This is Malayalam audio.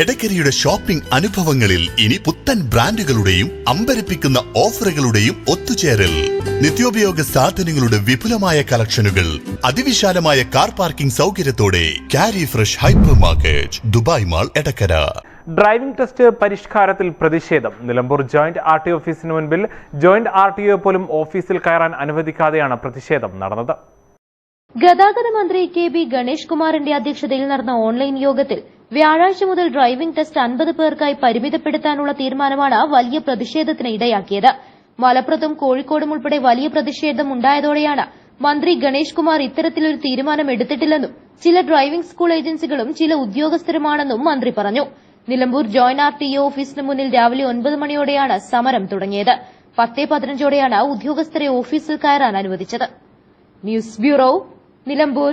എടക്കരയുടെ ഷോപ്പിംഗ് അനുഭവങ്ങളിൽ ഇനി പുത്തൻ ബ്രാൻഡുകളുടെയും അമ്പരപ്പിക്കുന്ന ഓഫറുകളുടെയും ഒത്തുചേരൽ. നിത്യോപയോഗ സാധനങ്ങളുടെ വിപുലമായ കളക്ഷനുകൾ അതിവിശാലമായ car parking സൗകര്യത്തോടെ carry fresh hypermarket Dubai mall Edakkara. Driving test പരിഷ്കാരത്തിൽ പ്രതിഷേധം. നിലമ്പൂർ ജോയിന്റ് ആർ ടി ഓഫീസിന് മുൻപിൽ ജോയിന്റ് ആർ ടി ഒ പോലും ഓഫീസിൽ കയറാൻ അനുവദിക്കാതെയാണ് പ്രതിഷേധം നടന്നത്. ഗതാഗത മന്ത്രി കെ ബി ഗണേഷ് കുമാറിന്റെ അധ്യക്ഷതയിൽ നടന്ന ഓൺലൈൻ യോഗത്തിൽ വ്യാഴാഴ്ച മുതൽ ഡ്രൈവിംഗ് ടെസ്റ്റ് അൻപത് പേർക്കായി പരിമിതപ്പെടുത്താനുള്ള തീരുമാനമാണ് വലിയ പ്രതിഷേധത്തിന് ഇടയാക്കിയത്. മലപ്പുറത്തും കോഴിക്കോടും ഉൾപ്പെടെ വലിയ പ്രതിഷേധം ഉണ്ടായതോടെയാണ് മന്ത്രി ഗണേഷ് കുമാർ ഇത്തരത്തിലൊരു തീരുമാനം എടുത്തിട്ടില്ലെന്നും ചില ഡ്രൈവിംഗ് സ്കൂൾ ഏജൻസികളും ചില ഉദ്യോഗസ്ഥരുമാണെന്നും മന്ത്രി പറഞ്ഞു. Nilambur joint R T O ഓഫീസിന് മുന്നിൽ രാവിലെ ഒൻപത് മണിയോടെയാണ് സമരം തുടങ്ങിയത്. പത്തേ പതിനഞ്ചോടെയാണ് ഉദ്യോഗസ്ഥരെ ഓഫീസിൽ കയറാൻ അനുവദിച്ചത്. News bureau Nilambur.